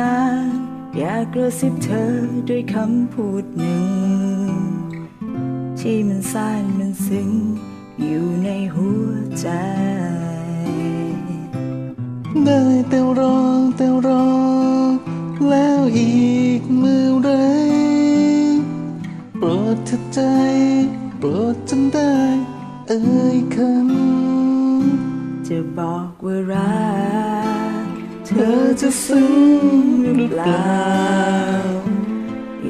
องอยู่นาน อยากกระซิบเธอด้วยคำพูดหนึ่ง ที่มันซ่านมันซึ้งอยู่ในหัวใจ ได้แต่รอแต่รอ แล้วอีกเมื่อไรโปรดเธอใจโปรดจำได้ เอ่ยคำจะบอกว่ารัก ธำเธอจะซึ้งหรือเปล่า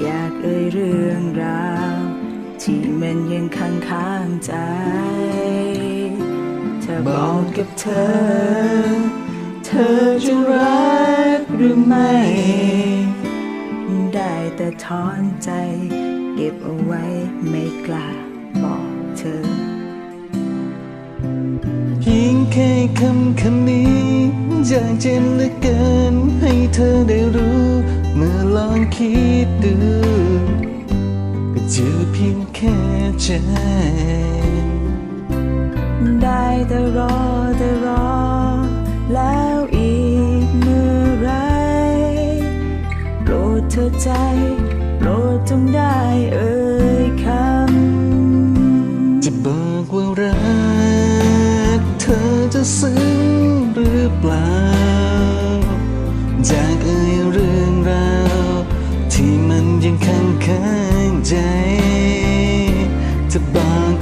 อยากเอ่ยเรื่องราว ที่มันยังค้างค้างใจถ้าบอกกับเธอ เธอจะรักหรือไม่ ได้แต่ถอนใจ เก็บเอาไว้ไม่กล้าบอกเธอ เพียงแค่คำคำนี้ากเจ็บเหลือเกิน ให้เธอได้รู้ เมื่อลองคิดดู ก็เจอเพียงแค่ใจ ได้แต่รอแต่รอ แล้วอีกเมื่อไรโปรดเธอใจโปรดจงได้เอ่ยคำจะบอก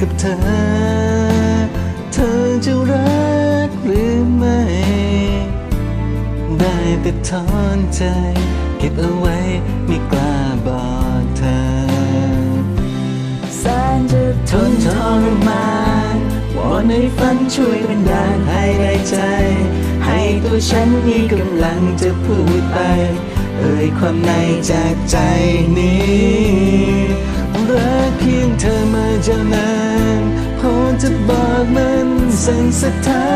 กับเธอ เธอจะรักหรือไม่ ได้แต่ถอนใจ เก็บเอาไว้ไม่กล้าบอกเธอแสนจะทนทรมานวอนให้ฝันช่วยบันดาลให้ได้ใจ ให้ตัวฉันมีกำลังจะพูดไป เอ่ยความในจากใจนี้รัก เธอมาเจ้านานพอจะบอกมันสั่งสถา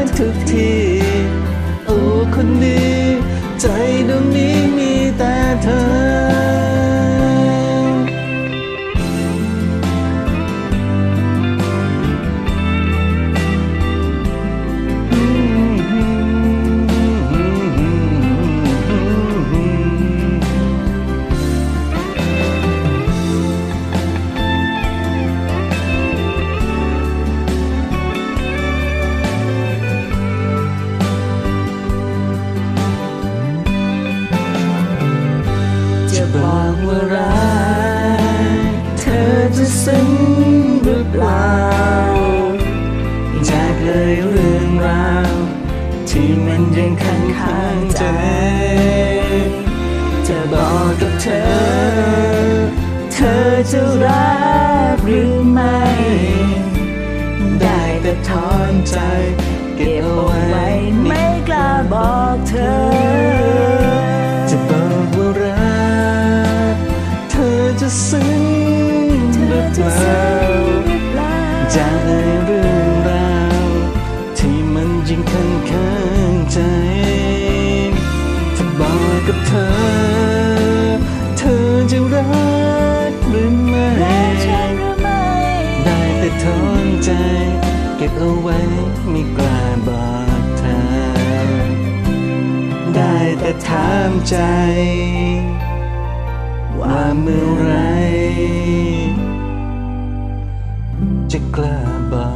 นทุกที โอ้คนดี ใจดวงนี้มีแต่เธอ ยังข้างค้างๆใจ จะบอกกับเธอ เธอจะรักหรือไม่ ได้แต่ถอนใจเก็บเอาไว้ กับเธอ เธอจะรักหรือไม่ได้แต่ถอนใจ เก็บเอาไว้ไม่กล้าบอกเธอ ได้แต่ถามใจ ว่าเมื่อไรจะกล้าบอก